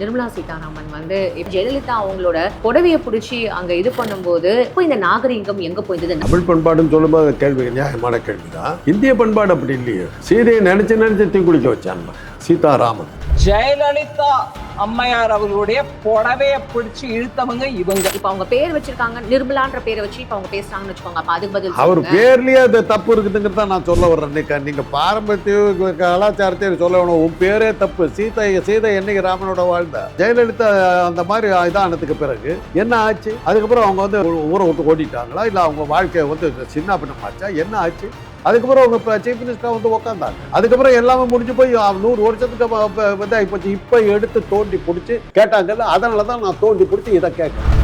நிர்மலா சீதாராமன் வந்து ஜெயலலிதா அவங்களோட புடவையை பிடிச்சி அங்க இது பண்ணும்போது இப்போ இந்த நாகரிகம் எங்க போயிருந்தது தமிழ் பண்பாடுன்னு சொல்லும்போது கேள்வி நியாயமான கேள்விதான். இந்திய பண்பாடு அப்படி இல்லையே. சீதையை நினைச்சு நினைச்சு தீ குளிக்க வச்சான் சீதாராமன். ஜெயலலிதா அம்மையார் அவர்களுடைய புடவைய பிடிச்சு இழுத்தவங்க இவங்க. இப்ப அவங்க பேர் வச்சிருக்காங்க நிர்மலான்ற பேரை வச்சு இப்ப அவங்க பேசுறாங்கன்னு வச்சுக்கோங்க. அப்ப அதுக்கு பதில் அவர். பேர்லயே அது தப்பு இருக்குதுங்கிறத நான் சொல்ல வர்றேன். நீங்க பாரம்பரிய கலாச்சாரத்தை சொல்ல வேணும். உன் பேரே தப்பு. சீதை சீதை என்னைக்கு ராமனோட வாழ்ந்தா? ஜெயலலிதா அந்த மாதிரி இதானதுக்கு பிறகு என்ன ஆச்சு? அதுக்கப்புறம் அவங்க வந்து ஊரை விட்டு ஓடிட்டாங்களா? இல்ல அவங்க வாழ்க்கையை வந்து சின்ன பின்னமாச்சா? என்ன ஆச்சு? அதுக்கப்புறம் அவங்க இப்போ சீஃப் மினிஸ்டராக வந்து உட்காந்தாங்க அதுக்கப்புறம் எல்லாமே முடிஞ்சு போய் நூறு வருஷத்துக்கு வந்து இப்போ எடுத்து தோண்டி பிடிச்சி கேட்டாங்கல்ல அதனால தான் நான் தோண்டி பிடிச்சி இதை கேட்குறேன்.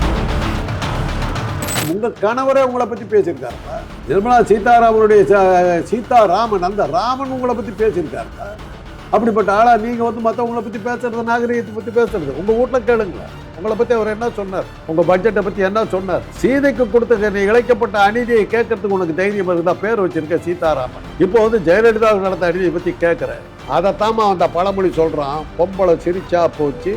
உங்கள் கணவரே உங்களை பற்றி பேசியிருக்காருப்பா நிர்மலா சீதாராமனுடைய ச- சீதாராமன் அந்த ராமன் உங்களை பற்றி பேசியிருக்காருப்பா அப்படிப்பட்ட ஆளா நீங்கள் வந்து மற்றவங்களை பற்றி பேசுறது நாகரிகத்தை பற்றி பேசுறது உங்கள் வீட்டில் கேளுங்களேன். உங்களை பத்தி அவர் என்ன சொன்னார்? உங்க பட்ஜெட்டை பத்தி என்ன சொன்னார்? சீதைக்கு கொடுத்த நீ இழைக்கப்பட்ட அநீதியை கேட்கறதுக்கு உனக்கு தைரியம் இருக்குதா? பேர் வச்சிருக்க சீதாராமன். இப்போ வந்து ஜெயலலிதா நடந்த அநீதியை பத்தி கேட்கிறேன் அதைத்தாம்மா அந்த பழமொழி சொல்றான் பொம்பளை சிரிச்சா போச்சு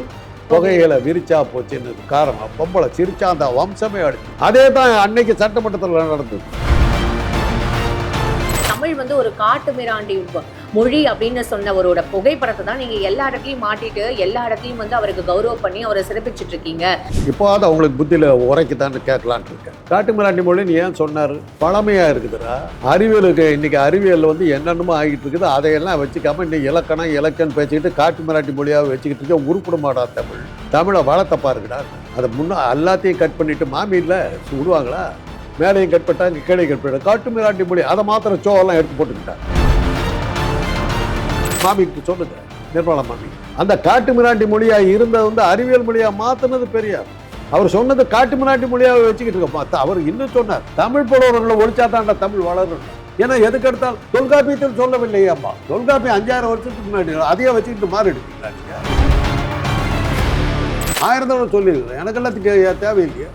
புகையில விரிச்சா போச்சுன்னு காரணம். பொம்பளை சிரிச்சா அந்த வம்சமே அடிச்சு அதே தான் அன்னைக்கு சட்டமன்றத்தில் நடந்தது. தமிழ் வந்து ஒரு காட்டு மிராண்டி மொழி அப்படின்னு சொன்னவரோட புகைப்படத்தை தான் நீங்க எல்லா இடத்துலயும் மாட்டிட்டு எல்லா இடத்துலயும் வந்து அவருக்கு கௌரவம் பண்ணி அவரை சிறப்பிச்சிட்டு இருக்கீங்க. இப்போவாது அவங்களுக்கு புத்தியில் உரைக்குதான்னு கேட்கலான்ட்டு இருக்கேன். காட்டு மிராண்டி மொழின்னு ஏன் சொன்னார்? பழமையாக இருக்குதுடா. அறிவியலுக்கு இன்னைக்கு அறிவியல் வந்து என்னென்னமோ ஆகிட்டு இருக்குது. அதையெல்லாம் வச்சுக்காம இன்னைக்கு இலக்கணம் இலக்கணம் பேசிக்கிட்டு காட்டு மிராண்டி மொழியாக வச்சுக்கிட்டு இருக்க உருப்பிட மாட்டா தமிழ். தமிழை வளர்த்த பாருங்கடா. அதை முன்ன எல்லாத்தையும் கட் பண்ணிட்டு மாமியில் விடுவாங்களா? மேலையும் கட் பண்ணிட்டாங்க கீழே கட் பண்ணிட்டாங்க காட்டு மிராண்டி மொழி அதை மாத்திரம் சோவெல்லாம் எடுத்து போட்டுக்கிட்டாங்க மாமிக்கு சொல்லுங்க நிர்மலா மாமி. அந்த காட்டு மிராண்டி மொழியா இருந்தது வந்து அறிவியல் மொழியா மாற்றினது பெரியார். அவர் சொன்னது காட்டு மிராண்டி மொழியாக வச்சுக்கிட்டு இருக்க அவர் இன்னும் சொன்னார் தமிழ் புலவர்களை ஒழிச்சா தமிழ் வளரும். ஏன்னா எதுக்கு எடுத்தால் தொல்காப்பியத்தில் சொல்லவில்லையே அம்மா. தொல்காப்பியம் அஞ்சாயிரம் வருஷத்துக்கு முன்னாடி அதையே வச்சுக்கிட்டு மாறி எடுத்தீங்களா ஆயிரம் தடவை சொல்லியிருக்கிறேன். எனக்கு எல்லாத்துக்கு தேவையில்லையே.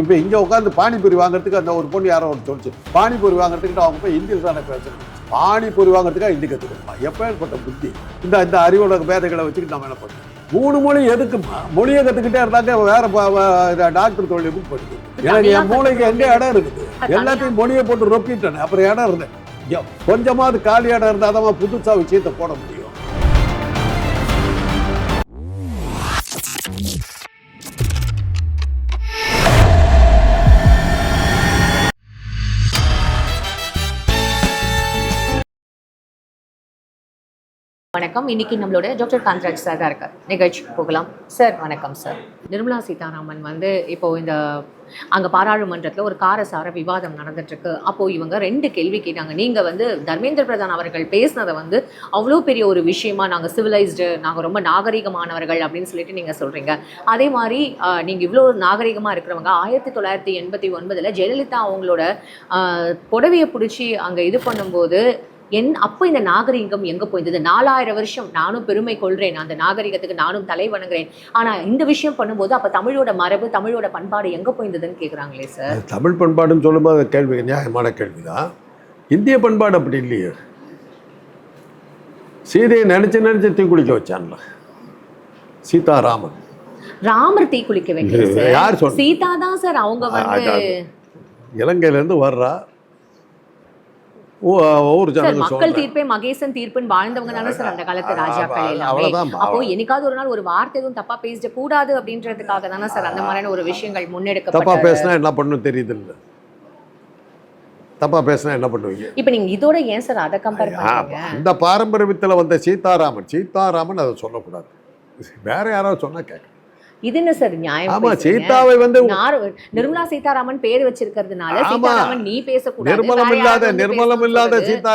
இப்போ இங்கே உட்காந்து பானிபூரி வாங்குறதுக்கு அந்த ஒரு பொண்ணு யாரோ ஒன்று சொல்லிச்சு. பானிபூரி வாங்குறதுக்கிட்ட அவங்க போய் இந்தியில் தானே பேசுறது பானிபூரி வாங்குறதுக்காக ஹிந்தி கற்றுக்கணுமா எப்பேற்பட்ட புத்தி? இந்த இந்த அறிவோட பேதைகளை வச்சுக்கிட்டு நம்ம என்ன பண்ணுறோம் மூணு மொழி எதுக்குமா? மொழியை கற்றுக்கிட்டே இருந்தாக்க வேற டாக்டர் தொழிலுக்கு போயிடுது. எனக்கு என் மூளைக்கு எங்கே இடம் இருக்குது? எல்லாத்தையும் மொழியை போட்டு ரொப்பிட்டேன் அப்புறம் இடம் இருந்தேன் கொஞ்சமாவது காலி இடம் இருந்தால் தான் புதுசாக விஷயத்தை போட முடியும். வணக்கம். இன்னைக்கு நம்மளோட டாக்டர் காந்த்ராஜ் சார் தான் இருக்கார். நிகழ்ச்சிக்கு போகலாம். சார் வணக்கம் சார் நிர்மலா சீதாராமன் வந்து இப்போ இந்த அங்கே பாராளுமன்றத்தில் ஒரு காரசார விவாதம் நடந்துட்டுருக்கு. அப்போது இவங்க ரெண்டு கேள்வி கேட்டாங்க. நீங்கள் வந்து தர்மேந்திர பிரதான் அவர்கள் பேசினதை வந்து அவ்வளோ பெரிய ஒரு விஷயமா நாங்கள் சிவிலைஸ்டு நாங்கள் ரொம்ப நாகரிகமானவர்கள் அப்படின்னு சொல்லிட்டு நீங்கள் சொல்கிறீங்க அதே மாதிரி நீங்கள் இவ்வளோ நாகரிகமாக இருக்கிறவங்க ஆயிரத்தி தொள்ளாயிரத்தி எண்பத்தி ஒன்பதில் ஜெயலலிதா அவங்களோட புடவையை பிடிச்சி அங்கே இது பண்ணும்போது என் அப்போ இந்த நாகரிகம் எங்க போயிருந்தது நாலாயிரம் வருஷம் நானும் பெருமை கொள்றேன். அந்த நாகரிகத்துக்கு நானும் தலை வணங்குறேன். ஆனா இந்த விஷயம் பண்ணும்போது அப்ப தமிழோட மரபு தமிழோட பண்பாடு எங்க போயிருந்ததுன்னு கேக்குறாங்களே சார்? தமிழ் பண்பாடுன்னு சொல்லும்போது கேள்வி நியாயமான கேள்விதான். இந்திய பண்பாடு அப்படி இல்லையே. சீதையை நினைச்சு நினைச்சு தீ குளிக்க வச்சான்ல. சீதாராமன். ராமர் தீ குளிக்க வைக்கல இது சார். யார் சீதா தான் சார் அவங்க வந்து இலங்கையிலேருந்து வர்றா. சார் ஜனங்கள் மக்கள் தீர்ப்பே மகேசன் தீர்ப்புன்னு வாழ்ந்தவங்க தானே சார் அந்த காலத்து ராஜாக்கள் எல்லாமே அப்போ என்னைக்காவது ஒரு நாள் ஒரு வார்த்தை எதுவும் தப்பா பேசிட கூடாது அப்படின்றதுக்காக தானே சார் அந்த மாதிரியான ஒரு விஷயங்கள் தப்பா முன்னெடுக்கப்பட்ட பேசினா என்ன பண்ணணும் தெரியுது இல்லை தப்பா பேசினா என்ன பண்ணுவீங்க? இப்ப நீங்க இதோட ஏன் சார் அதை கம்பேர் அந்த பாரம்பரியத்தில் வந்த சீதாராமன் சீதாராமன் அதை சொல்லக்கூடாது. வேற யாராவது சொன்னா கேட்க இது என்ன சார் நியாயம் ஆமா? சீதாவை வந்து நார்- நிர்மலா சீதாராமன் பேர் வச்சிருக்கிறதுனால. சீதாராமன் நீ பேசக்கூடாது நிர்மலம் இல்லாத நிர்மலம் இல்லாத. சீதா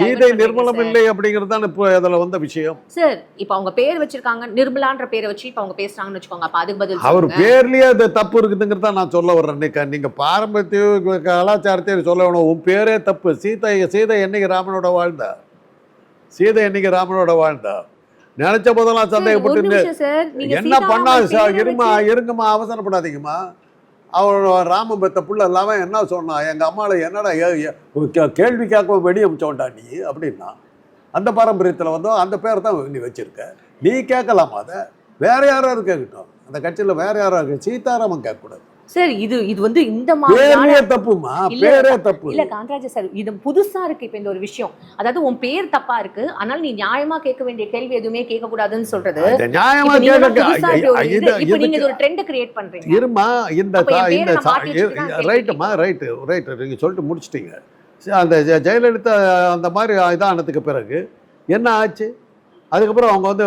சீதை நிர்மலம் இல்லை அப்படிங்கிறது தான் இப்போ அதில் வந்த விஷயம் சார் இப்ப அவங்க பேர் வச்சிருக்காங்க நிர்மலான்ற பேரை வச்சு இப்ப அவங்க பேசுறாங்கன்னு வச்சுக்கோங்க அப்ப அதுக்கு பதில் அவர். பேர்லயே அது தப்பு இருக்குதுங்கிறத நான் சொல்ல வர்றேன் நீங்க நீங்க பாரம்பரிய கலாச்சாரத்தை சொல்ல வேணும் உன் பேரே தப்பு சீதை சீதை என்னைக்கு ராமனோட வாழ்ந்தா சீதை என்னைக்கு ராமனோட வாழ்ந்தா நினைச்ச போதெல்லாம் சந்தேகப்பட்டு என்ன பண்ணா இருமா இருங்கம்மா அவசரப்படாதீங்கம்மா. அவன் ராமன் பெத்த புள்ள இல்லாம என்ன சொன்னான் எங்க அம்மாவை என்னடா கேள்வி கேட்க வெடி அமிச்சோண்டா நீ? அப்படின்னா அந்த பாரம்பரியத்தில் வந்தோம் அந்த பேர் தான் நீ வச்சிருக்க. நீ கேட்கலாமா அதை? வேற யாராவது கேட்கட்டும் அந்த கட்சியில் வேற யாராவது சீதாராமன் கேட்கக்கூடாது. சார் இது இது வந்து இந்த பேரே தப்புமா? பேரே தப்பு. இல்ல காந்தராஜ சார் இது புதுசா இருக்கு இப்ப இந்த ஒரு விஷயம். அதாவது உன் பேர் தப்பா இருக்கு அதனால நீ நியாயமா கேட்க வேண்டிய கேள்வி எதுவுமே கேட்க கூடாதுன்னு சொல்றது நியாயமா இப்ப நீங்க ஒரு நீங்க ட்ரெண்ட் கிரியேட் பண்றீங்க. இருமா இந்த இந்த ரைட்டுமா ரைட்டு ரைட்டு நீங்கள் சொல்லிட்டு முடிச்சிட்டீங்க. அந்த ஜெயலலிதா அந்த மாதிரி இதானதுக்கு பிறகு என்ன ஆச்சு? அதுக்கப்புறம் அவங்க வந்து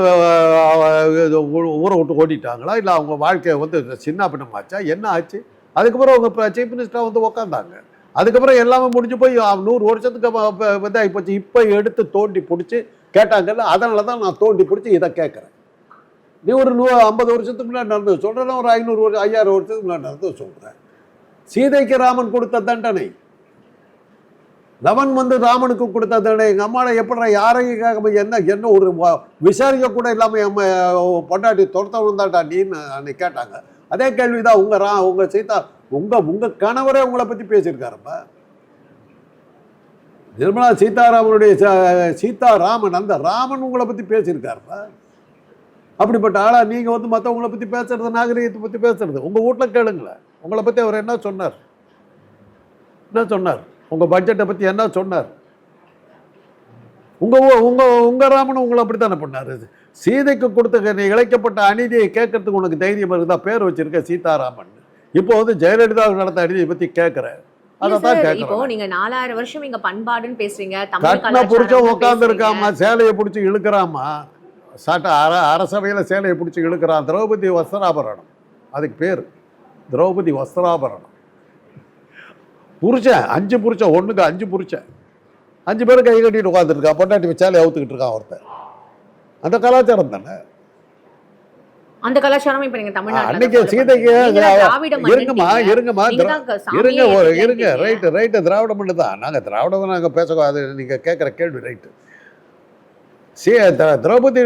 ஊரை விட்டு ஓடிட்டாங்களா? இல்லை அவங்க வாழ்க்கையை வந்து சின்ன பின்னமாச்சா என்ன ஆச்சு? அதுக்கப்புறம் அவங்க சீஃப் மினிஸ்டராக வந்து உக்காந்தாங்க. அதுக்கப்புறம் எல்லாமே முடிஞ்சு போய் நூறு வருஷத்துக்கு வந்து ஆகிப்போச்சு இப்போ எடுத்து தோண்டி பிடிச்சி கேட்டாங்கல்ல அதனால தான் நான் தோண்டி பிடிச்சி இதை கேட்குறேன். நீ ஒரு நூ ஐம்பது வருஷத்துக்கு முன்னாடி நடந்தது சொல்கிறேன்னா ஒரு ஐநூறு வருஷம் ஐயாயிரம் வருஷத்துக்கு முன்னாடி நடந்தது சொல்கிறேன் சீதைக்கு ராமன் கொடுத்த தண்டனை. லவன் வந்து ராமனுக்கு கொடுத்த தண்டனை எங்கள் அம்மாவை எப்படி யாரையும் என்ன என்ன ஒரு விசாரிக்க கூட இல்லாமல் எம்ம பொண்டாட்டி துரத்த வந்தாட்டா நீன்னு அன்னைக்கு கேட்டாங்க. அதே கேள்விதான் உங்கள் ரா உங்கள் சீதா உங்கள் உங்கள் கணவரே உங்களை பற்றி பேசியிருக்காருப்பா. நிர்மலா சீதாராமனுடைய ச- சீதாராமன் அந்த ராமன் உங்களை பற்றி பேசியிருக்காருப்பா. அப்படிப்பட்ட ஆளா நீங்கள் வந்து மற்றவங்கள பற்றி பேசுறது நாகரிகத்தை பற்றி பேசுறது உங்கள் வீட்டில் கேளுங்களேன். உங்களை பற்றி அவர் என்ன சொன்னார்? என்ன சொன்னார்? உங்கள் பட்ஜெட்டை பற்றி என்ன சொன்னார்? உங்கள் உங்கள் உங்கள் ராமன் உங்களை அப்படி தானே பண்ணார் சீதைக்கு கொடுத்த நீ இழைக்கப்பட்ட அநீதியை கேட்கறதுக்கு உனக்கு தைரியம் இருக்குதா? பேர் வச்சிருக்க சீதாராமன். இப்போ வந்து ஜெயலலிதா நடந்த அநீதியை பற்றி கேட்குறேன் இப்போ நீங்க நாலாயிரம் வருஷம் இங்க பண்பாடுன்னு பேசுறீங்க தமிழ் பேசுறீங்க. இருக்காமா சேலையை பிடிச்சி இழுக்கிறாமா? சட்ட அர அரசவையில் சேலையை பிடிச்சி இழுக்கிறான் திரௌபதி வஸ்திராபரணம். அதுக்கு பேர். திரௌபதி வஸ்திராபரணம். புருஷன் அஞ்சு புருஷன் ஒண்ணுக்கு அஞ்சு புருஷன் அஞ்சு பேர் கை கட்டிட்டு உட்காந்துருக்கான் பொண்டாட்டி சேலையை அவுத்துக்கிட்டு இருக்கான் ஒருத்தன் அந்த கலாச்சாரம் தானே? அந்த கலாச்சாரம் இப்ப நீங்க தமிழ்நாட்டுல அன்னைக்கு சீதைக்கு. நீங்க திராவிட இருங்கம்மா. இருங்கம்மா நீங்க இருங்க இருங்க. ரைட்டு ரைட்டு திராவிட மண்ணு தான். நாங்கள் திராவிடம் நாங்கள் பேச அது நீங்கள் கேட்குற கேள்வி ரைட்டு சே திரௌபதி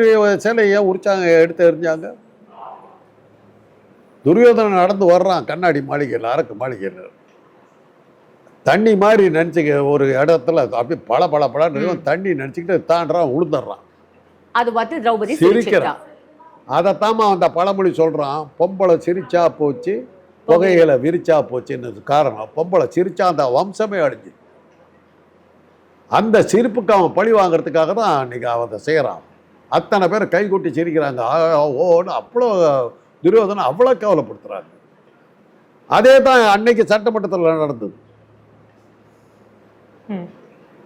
சேலையை உரிச்சாங்க எடுத்து எறிஞ்சாங்க. துரியோதனன் நடந்து வர்றான் கண்ணாடி மாளிகையில் அரக்கு மாளிகையில். தண்ணி மாதிரி நினச்சிக்க ஒரு இடத்துல அப்படியே பல பல பழன்னு தண்ணி நினச்சிக்கிட்டு தாண்டுறான் உளுந்துடுறான். அது பார்த்து திரௌபதி சிரிக்கிறா. சிரிச்சிட்டா அதைத்தாம்மா அந்த பழமொழி சொல்கிறான் பொம்பளை சிரிச்சா போச்சு புகையில விரிச்சா போச்சுன்னு காரணம். பொம்பளை சிரிச்சா அந்த வம்சமே அழிஞ்சு. அந்த சிரிப்புக்கு அவன் பழி வாங்குறதுக்காக தான் அன்னைக்கு அவன் செய்கிறான் அத்தனை பேர் கை கொட்டி சிரிக்கிறாங்க. ஓன்னு அவ்வளோ துரியோதனை அவ்வளோ கேவலப்படுத்துகிறாங்க அதே தான் அன்னைக்கு சட்டமன்றத்தில் நடந்தது.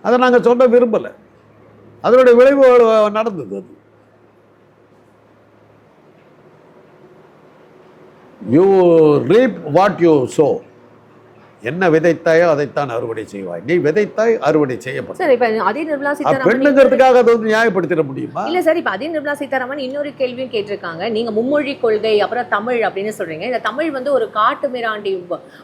அதை நாங்கள் சொல்ல விரும்பலை. அதனுடைய விளைவு நடந்தது அது. You reap what you sow என்ன விதைத்தாயோ அதைத்தான் அறுவடை செய்வாய். நீ விதைத்தாய் அறுவடை செய்யப்பட்ட சார் இப்ப அதே நிர்மலா சீதாராமன் பெண்ணுங்கிறதுக்காக அதை வந்து நியாயப்படுத்திட முடியுமா? இல்ல சார் இப்ப அதே நிர்மலா சீதாராமன் இன்னொரு கேள்வியும் கேட்டிருக்காங்க. நீங்க மும்மொழி கொள்கை அப்புறம் தமிழ் அப்படின்னு சொல்றீங்க. இந்த தமிழ் வந்து ஒரு காட்டு மிராண்டி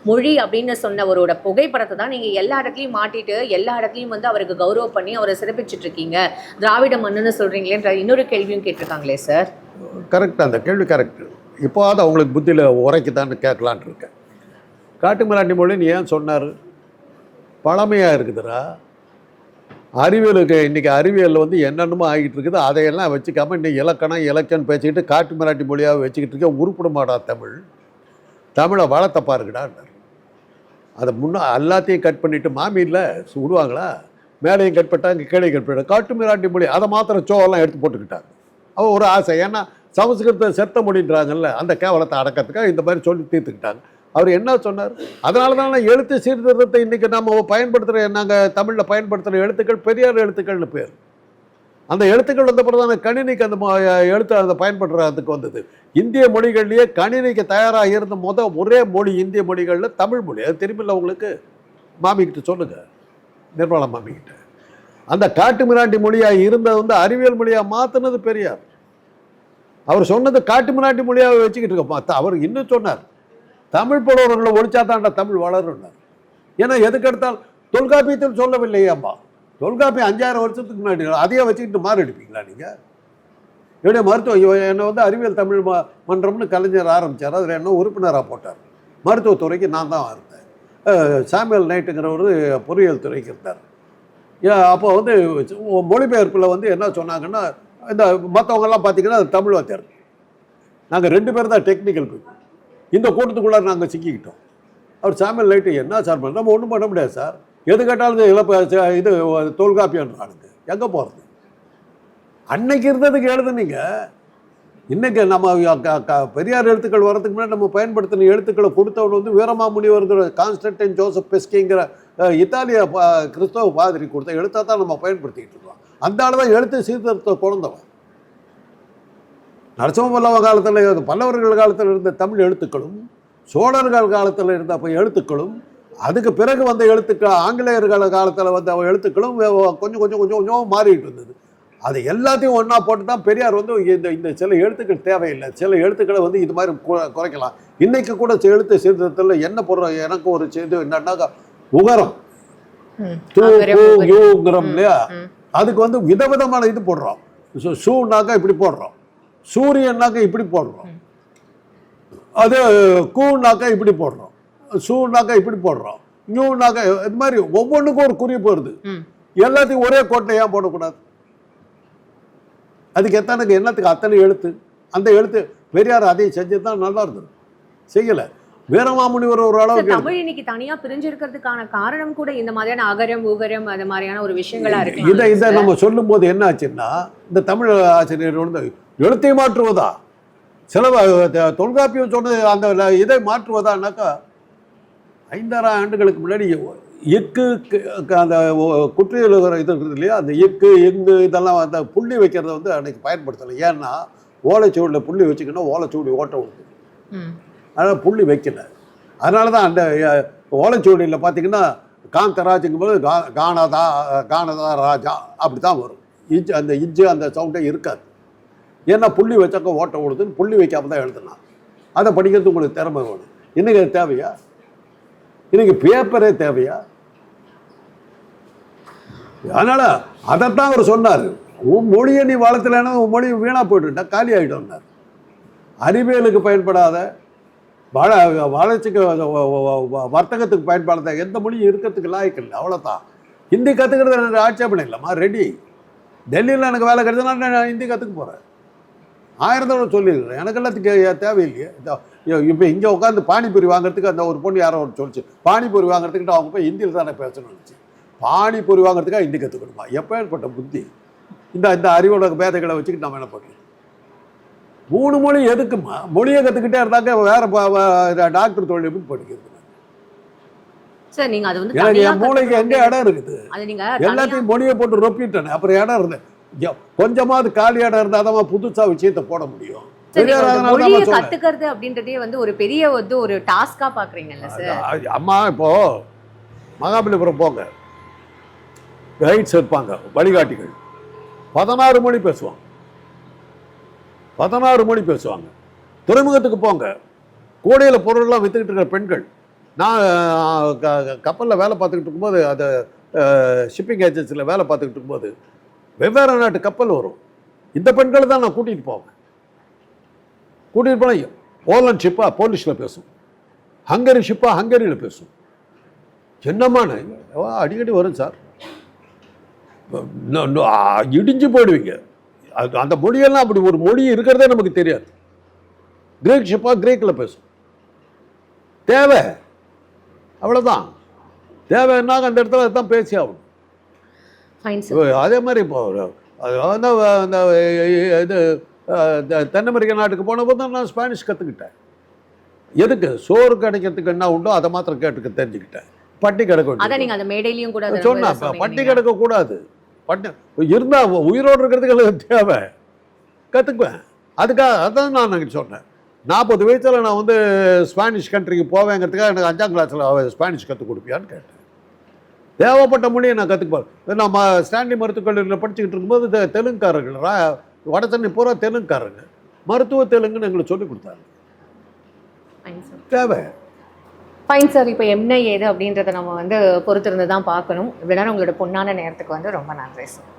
மொழி அப்படின்னு சொன்னவரோட புகைப்படத்தை தான் நீங்க எல்லா இடத்துலயும் மாட்டிட்டு எல்லா இடத்துலயும் வந்து அவருக்கு கௌரவம் பண்ணி அவரை சிறப்பிச்சிட்டு இருக்கீங்க திராவிட மண்ணுன்னு சொல்றீங்களேன்ற இன்னொரு கேள்வியும் கேட்டிருக்காங்களே சார்? கரெக்ட் அந்த கேள்வி கரெக்ட். இப்போவாது அவங்களுக்கு புத்தியில் உரைக்குதான்னு கேட்கலான்ட்டு இருக்கேன் காட்டு மிராண்டி மொழின்னு ஏன் சொன்னார்? பழமையாக இருக்குதுடா. அறிவியலுக்கு இன்றைக்கி அறிவியலில் வந்து என்னென்னமோ ஆகிட்டு இருக்குது. அதையெல்லாம் வச்சுக்காமல் இன்றைக்கி இலக்கணம் இலக்கணம் பேசிக்கிட்டு காட்டு மிராட்டி மொழியாக வச்சுக்கிட்டு இருக்க உருப்பிட மாடா தமிழ். தமிழை வளர்த்த பாருங்கடான்னார் அதை முன்னே எல்லாத்தையும் கட் பண்ணிவிட்டு மாமியில் விடுவாங்களா? மேலையும் கட் பண்ணிட்டாங்க கீழே கட் பண்ணிட்டாங்க காட்டு மிராண்டி மொழி அதை மாத்திரம் சோவெல்லாம் எடுத்து போட்டுக்கிட்டாங்க. அவன் ஒரு ஆசை. ஏன்னா சமஸ்கிருதத்தை செத்த மொழின்றாங்கல்ல அந்த கேவலத்தை அடக்கிறதுக்காக இந்த மாதிரி சொல்லி தீர்த்துக்கிட்டாங்க. அவர் என்ன சொன்னார்? அதனால தான் எழுத்து சீர்திருத்தத்தை இன்றைக்கி நம்ம பயன்படுத்துகிற நாங்கள் தமிழில் பயன்படுத்துகிற எழுத்துக்கள் பெரியார் எழுத்துக்கள்னு பேர். அந்த எழுத்துக்கள் வந்த பிறகு தான் கணினிக்கு அந்த எழுத்து அதை பயன்படுறதுக்கு வந்தது. இந்திய மொழிகள்லேயே கணினிக்கு தயாராக இருந்த முத ஒரே மொழி இந்திய மொழிகளில் தமிழ் மொழி. அது தெரியுமில்ல உங்களுக்கு? மாமிக்கிட்ட சொல்லுங்கள் நிர்மலா மாமிக்கிட்ட அந்த காட்டு மிராண்டி மொழியாக இருந்தது வந்து அறிவியல் மொழியாக மாற்றினது பெரியார். அவர் சொன்னது காட்டு மிராண்டி மொழியாக வச்சுக்கிட்டு இருக்க அவர் இன்னும் சொன்னார் தமிழ் புலவர்களை ஒழிச்சா தமிழ் வளரும் ஏன்னா எதுக்கெடுத்தால் தொல்காப்பியத்தில் சொல்லவில்லையாம்மா தொல்காப்பியம் அஞ்சாயிரம் வருஷத்துக்கு முன்னாடி அதையே வச்சுக்கிட்டு மாறு எடுப்பீங்களா நீங்கள் என்னுடைய மருத்துவம் என்னை வந்து அறிவியல் தமிழ் ம மன்றம்னு கலைஞர் ஆரம்பித்தார் அதில் என்ன உறுப்பினராக போட்டார். மருத்துவத்துறைக்கு நான் தான் இருந்தேன். சாமியல் நைட்டுங்கிறவர் பொறியியல் துறைக்கு இருந்தார். அப்போ வந்து மொழிபெயர்ப்பில் வந்து என்ன சொன்னாங்கன்னா இந்த மற்றவங்கெல்லாம் பார்த்தீங்கன்னா அது தமிழ் வாத்தியார். நாங்கள் ரெண்டு பேர் தான் டெக்னிக்கல் பீப்புள். இந்த கூட்டத்துக்குள்ளே நாங்கள் சிக்கிக்கிட்டோம். அவர் சாமியல் லைட்டு என்ன சார் பண்ண நம்ம ஒன்றும் பண்ண முடியாது சார். எது கேட்டாலும் இது இழப்பு ச- இது தொல்காப்பியன்றானுங்க எங்கே போகிறது அன்னைக்கு இருந்ததுக்கு எழுதுனீங்க இன்றைக்கி நம்ம க- பெரியார் எழுத்துக்கள் வரதுக்கு முன்னாடி நம்ம பயன்படுத்தின எழுத்துக்களை கொடுத்தவன் வந்து வீரமாமுனிவர்கிற கான்ஸ்டன்டைன் ஜோசப் பெஸ்கிங்கிற இத்தாலிய கிறிஸ்தவ பாதிரி கொடுத்த எழுத்தை தான் நம்ம பயன்படுத்திக்கிட்டு இருக்கோம். அந்த ஆள் தான் எழுத்து சீர்திருத்த குழந்தவன் நரசிம்ம பல்லவ காலத்தில் பல்லவர்கள் காலத்தில் இருந்த தமிழ் எழுத்துக்களும் சோழர்கள் காலத்தில் இருந்த அப்ப எழுத்துக்களும் அதுக்கு பிறகு வந்த எழுத்துக்கள் ஆங்கிலேயர்கள் காலத்தில் வந்த எழுத்துக்களும் கொஞ்சம் கொஞ்சம் கொஞ்சம் கொஞ்சம் மாறிட்டு இருந்தது. அது எல்லாத்தையும் ஒன்றா போட்டு தான் பெரியார் வந்து இந்த இந்த சில எழுத்துக்கள் தேவையில்லை. சில எழுத்துக்களை வந்து இது மாதிரி குறைக்கலாம். இன்னைக்கு கூட எழுத்து சீர்திருத்தத்தில் என்ன போடுறோம் எனக்கு ஒரு இது என்னன்னாக்கா உகரம். இல்லையா. அதுக்கு வந்து விதவிதமான இது போடுறோம். ஷூனாக்கா இப்படி போடுறோம். சூரியனாக்கா இப்படி போடுறோம். அது கூனாக்கா இப்படி போடுறோம். ஷூனாக்கா இப்படி போடுறோம். நியூனாக்கா இது மாதிரி ஒவ்வொன்றுக்கும் ஒரு குறிப்பு வருது. எல்லாத்தையும் ஒரே கோட்டை ஏன் போடக்கூடாது? அதுக்கு எத்தனைக்கு என்னத்துக்கு அத்தனை எழுத்து? அந்த எழுத்து பெரியார் அதையும் செஞ்சது தான் நல்லா இருந்தது. செய்யலை. வீரமாமுனிவர் ஒரு சார், அளவுக்கு தமிழ் இன்னைக்கு தனியா பிரிஞ்சிருக்கிறதுக்கான காரணம் கூட இந்த மாதிரியான அகரம் உகரம் அது மாதிரியான ஒரு விஷயங்களா இதை இருக்கு இதை நம்ம சொல்லும்போது என்ன ஆச்சுன்னா இந்த தமிழ் ஆசிரியர் வந்து எழுத்தை மாற்றுவதா? சில தொல்காப்பியம் சொன்னது அந்த இதை மாற்றுவதானாக்கா ஐந்தாயிரம் ஆண்டுகளுக்கு முன்னாடி இக்கு கு- கு- அந்த குற்றியலுகிற இது இருக்குது இல்லையா? அந்த இக்கு இங்கு இதெல்லாம் அந்த புள்ளி வைக்கிறத வந்து அன்னைக்கு பயன்படுத்தலை. ஏன்னா ஓலைச்சுவடியில் புள்ளி வச்சுக்கணும் ஓலைச்சுவடி ஓட்ட விடுது ம். அதனால் புள்ளி வைக்கல. அதனால தான் அந்த அஹ், ஓலைச்சுவடியில் பார்த்தீங்கன்னா காந்தராஜுங்கும் போது கா கானதா கானதா ராஜா அப்படி தான் வரும். இஜ் அந்த இஜ்ஜு அந்த சவுண்டே இருக்காது. ஏன்னா புள்ளி வச்சாக்க ஓட்ட ஓடுதுன்னு புள்ளி வைக்காம தான் எழுதுனான். அதை படிக்கிறதுக்கு உங்களுக்கு திறமை வேணும். இன்னைக்கு அது தேவையா? இன்றைக்கி பேப்பரே தேவையா? அதனால் அதைத்தான் அவர் சொன்னார். உன் மொழியை நீ வளர்த்தலைன்னா உன் மொழி வீணாக போயிட்டுட்டா காலி ஆகிட்டோம்னார் அறிவியலுக்கு பயன்படாத வள வளர்ச்சிக்கு வ- வர்த்தகத்துக்கு பயன்படாத எந்த மொழியும் இருக்கிறதுக்கு லாய்க்கு இல்லை அவ்வளோதான் ஹிந்தி கற்றுக்கிறது எனக்கு ஆட்சேபணம் இல்லைம்மா ரெடி டெல்லியில் எனக்கு வேலை கிடைச்சதுனா நான் ஹிந்தி கற்றுக்க போகிறேன் ஆயிரம் தடவை சொல்லியிருக்கிறேன் எனக்கு எல்லாத்துக்கு தேவையில்லையே. இப்போ இங்கே உட்காந்து பானிபூரி வாங்குறதுக்கு அந்த ஒரு பொண்ணு யாரோ ஒரு சொல்லிச்சு பானிபூரி வாங்குறதுக்கிட்ட அவங்க போய் ஹிந்தியில் தானே பேசணும்னு இருந்துச்சு பானிபூரி வாங்குறதுக்காக ஹிந்தி கற்றுக்கணுமா எப்பேற்பட்ட புத்தி? இந்த இந்த அறிவோட பேதைகளை வச்சுக்கிட்டு நம்ம என்ன பண்ணுறோம் மூணு மொழி எதுக்குமா மொழியை கற்றுக்கிட்டே இருந்தாக்க வேற டாக்டர் தொழில் எப்படி படிக்கிறது? சார் நீங்க அது வந்து எனக்கு என் மூளைக்கு எங்கே. இடம் இருக்குது? எல்லாத்தையும் மொழியை போட்டு ரொப்பிட்டேன். அப்புறம் இடம் இருந்தேன் கொஞ்சமாவது காலி இடம் இருந்தால் தான் புதுசா விஷயத்தை போட முடியும். கத்துக்கிறது அப்படின்றதே வந்து ஒரு பெரிய வந்து ஒரு டாஸ்கா பாக்குறீங்கல்ல சார்? அம்மா இப்போ மகாபலிபுரம் போங்க. கைட்ஸ் இருப்பாங்க வழிகாட்டிகள். பதினாறு மொழி பேசுவாங்க. பதினாறு மொழி பேசுவாங்க. துறைமுகத்துக்கு போங்க. கூடையில் பொருள்லாம் வித்துக்கிட்டு இருக்கிற பெண்கள். நான் கப்பலில் வேலை பார்த்துக்கிட்டு இருக்கும்போது அது ஷிப்பிங் ஏஜென்சியில் வேலை பார்த்துக்கிட்டு இருக்கும்போது வெவ்வேறு நாட்டு கப்பல் வரும். இந்த பெண்களை தான் நான் கூட்டிகிட்டு போவேன். கூட்டிகிட்டு போனால் போலண்ட் ஷிப்பாக போலீஷில் பேசும். ஹங்கரி ஷிப்பா ஹங்கரியில் பேசும். என்னமான அடிக்கடி வரும் சார். இடிஞ்சு போயிடுவீங்க. அது அந்த மொழியெல்லாம் அப்படி ஒரு மொழி இருக்கிறதே நமக்கு தெரியாது. கிரேக் ஷிப்பா கிரேக்கில் பேசும். தேவை. அவ்வளோதான் தேவைன்னாக்க அந்த இடத்துல தான் பேசி ஆகணும். அதே மாதிரி இப்போ அந்த இது அஹ், தெ- தென் அமெரிக்க நாட்டுக்கு போனபோது தான் நான் ஸ்பானிஷ் கற்றுக்கிட்டேன் எதுக்கு? சோறு கிடைக்கிறதுக்கு என்ன உண்டோ அதை மாத்திரம் கேட்டுக்க தெரிஞ்சுக்கிட்டேன். பட்டி கிடக்க சொன்னா பட்டி. கிடக்க கூடாது. பட்டி இருந்தா உயிரோடு இருக்கிறதுக்கு தேவை? கற்றுக்குவேன் அதுக்காக அதான் நான் எனக்கு சொன்னேன். நாற்பது வயசில் நான் வந்து ஸ்பானிஷ் கண்ட்ரிக்கு போவேங்கிறதுக்காக எனக்கு அஞ்சாம் கிளாஸில் ஸ்பானிஷ் கற்றுக் கொடுப்பியான்னு கேட்டேன். தேவைப்பட்ட மொழியை நான் கற்றுக்குப்பேன் நம்ம ஸ்டான்லி மருத்துவக் கல்லூரியில் படிச்சுக்கிட்டு இருக்கும்போது தெலுங்குக்காரர்கள் வட பூரா தெலுங்குக்காரங்க. மருத்துவ தெலுங்குன்னு எங்களுக்கு சொல்லி கொடுத்தாங்க. ஃபைன் சார் தேவை. ஃபைன் சார் இப்போ என்ன ஏது அப்படின்றத நம்ம வந்து பொறுத்திருந்து தான் பார்க்கணும். நேரம் உங்களோட பொண்ணான நேரத்துக்கு வந்து ரொம்ப நன்றி சார்